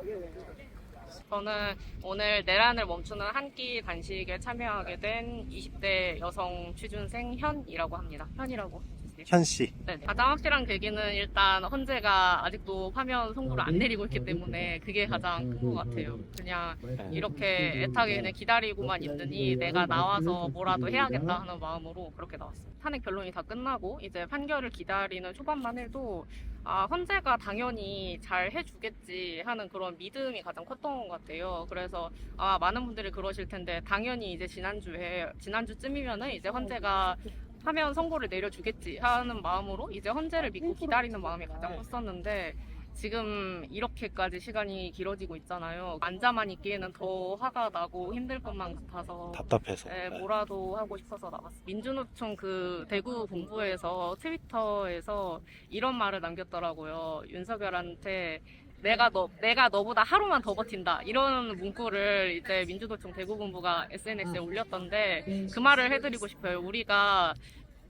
Okay, okay. 저는 오늘 내란을 멈추는 한 끼 간식에 참여하게 된 20대 여성 취준생 현이라고 합니다. 현이라고. 해주세요. 현 씨. 네, 가장 확실한 계기는 일단 헌재가 아직도 파면 선고를 안 내리고 있기 때문에 그게 가장 큰 것 같아요. 그냥 이렇게 애타게 그냥 기다리고만 있더니 내가 나와서 뭐라도 해야겠다 하는 마음으로 그렇게 나왔어요. 탄핵 변론이 다 끝나고 이제 판결을 기다리는 초반만 해도 아, 헌재가 당연히 잘 해주겠지 하는 그런 믿음이 가장 컸던 것 같아요. 그래서 아, 많은 분들이 그러실 텐데 당연히 이제 지난주에 지난주쯤이면은 이제 헌재가 하면 선고를 내려주겠지 하는 마음으로 이제 헌재를 믿고 기다리는 마음이 가장 컸었는데 지금 이렇게까지 시간이 길어지고 있잖아요. 앉아만 있기에는 더 화가 나고 힘들 것만 같아서 답답해서. 네, 뭐라도 하고 싶어서 나왔어요. 민주노총 그 대구 본부에서 트위터에서 이런 말을 남겼더라고요. 윤석열한테 내가 너 내가 너보다 하루만 더 버틴다. 이런 문구를 이제 민주노총 대구 본부가 SNS에 올렸던데 그 말을 해드리고 싶어요. 우리가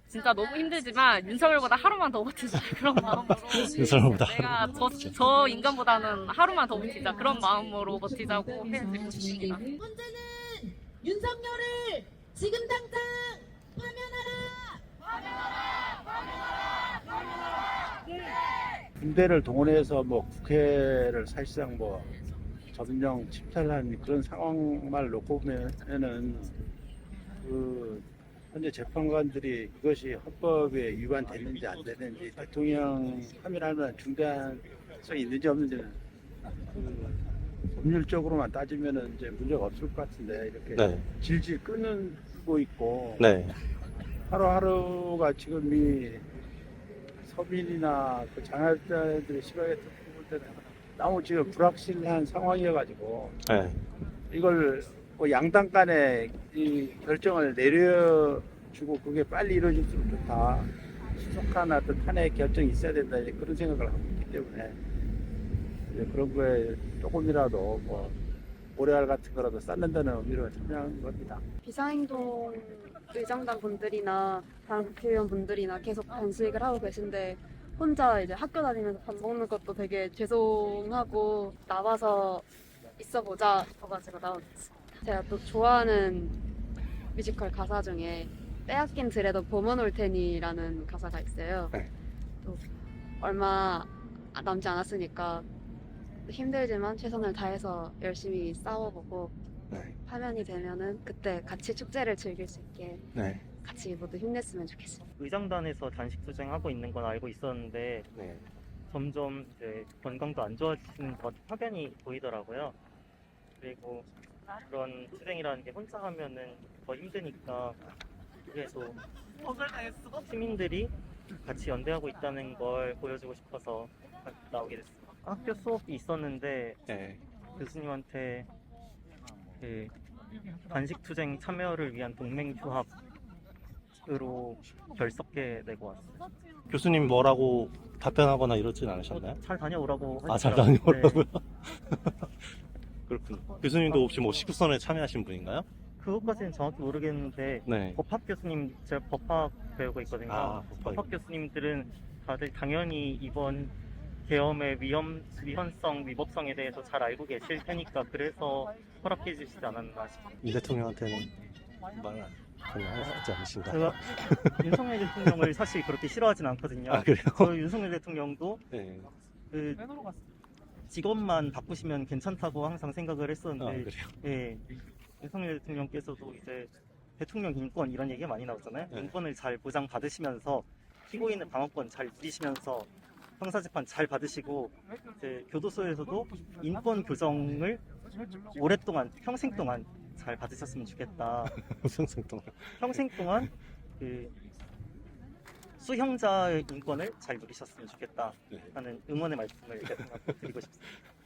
진짜 너무 힘들지만 윤석열보다 하루만 더 버티자. 그런 마음으로 윤석열보다 내가 저, 저 인간보다는 하루만 더 버티자. 그런 마음으로 버티자고 해드리고 싶습니다. 문제는 윤석열을 지금 당장 파면하라! 군대를 동원해서 뭐 국회를 사실상 뭐 점령 침탈한 그런 상황만 놓고 보면은 그 현재 재판관들이 이것이 헌법에 위반되는지 안 되는지 대통령 파면하는 중단성이 있는지 없는지는 그 법률적으로만 따지면은 이제 문제가 없을 것 같은데 이렇게 네. 질질 끊고 있고 네. 하루하루가 지금 이 서민이나 그 시각에 볼 때는 너무 지금 불확실한 상황이어가지고 네. 이걸 뭐 양당 간에 이 결정을 내려주고 그게 빨리 이루어질수록 좋다. 신속한 어떤 탄핵 결정이 있어야 된다. 이제 그런 생각을 하고 있기 때문에 이제 그런 거에 조금이라도 뭐 모래알 같은 거라도 쌓는다는 의미로 참여한 겁니다. 비상행동 의장단 분들이나 다른 국회의원 분들이나 계속 단식을 하고 계신데 혼자 이제 학교 다니면서 밥 먹는 것도 되게 죄송하고 나와서 있어보자 싶어가지고 나왔습니다. 제가 또 좋아하는 뮤지컬 가사 중에 빼앗긴 드레도 봄은 올 테니라는 가사가 있어요. 네. 또 얼마 남지 않았으니까 힘들지만 최선을 다해서 열심히 싸워보고 네. 파면이 되면은 그때 같이 축제를 즐길 수 있게 네. 같이 모두 힘냈으면 좋겠습니다. 의장단에서 단식 투쟁하고 있는 건 알고 있었는데 네. 점점 이제 건강도 안 좋아지는 것 확연히 보이더라고요. 그리고 그런 투쟁이라는 게 혼자 하면은 더 힘드니까 그래서 시민들이 같이 연대하고 있다는 걸 보여주고 싶어서 나오게 됐습니다. 학교 수업이 있었는데 네. 교수님한테 그 단식 투쟁 참여를 위한 동맹 휴합으로 결석해 내고 왔어요. 교수님 뭐라고 답변하거나 이러진 않으셨나요? 뭐잘 다녀오라고 아, 잘 하시더라고요. 다녀오라고요? 네. 그렇군요. 교수님도 혹시 뭐 19선에 참여하신 분인가요? 그것까지는 정확히 모르겠는데 네. 법학 교수님 제가 법학 배우고 있거든요. 아, 법학. 법학 교수님들은 다들 당연히 이번 계엄의 위험 위헌성 위법성에 대해서 잘 알고 계실 테니까 그래서 허락해 주시지 않았나 싶어요. 이 대통령한테는 말을 전혀 하지 않으신가요? 제가 윤석열 대통령을 사실 그렇게 싫어하진 않거든요. 아, 그래요? 저 윤석열 대통령도 네. 그 직업만 바꾸시면 괜찮다고 항상 생각을 아, 했었는데 그래요? 예, 윤석열 대통령께서도 이제 대통령 인권 이런 얘기가 많이 나오잖아요. 네. 인권을 잘 보장 받으시면서 피고인의 방어권 잘 누리시면서 형사 재판 잘 받으시고 이제 교도소에서도 인권 교정을 오랫동안 평생 동안 잘 받으셨으면 좋겠다. 평생 동안. 평생 동안 그 수형자의 인권을 잘 누리셨으면 좋겠다 네. 하는 응원의 말씀을 드리고 싶습니다.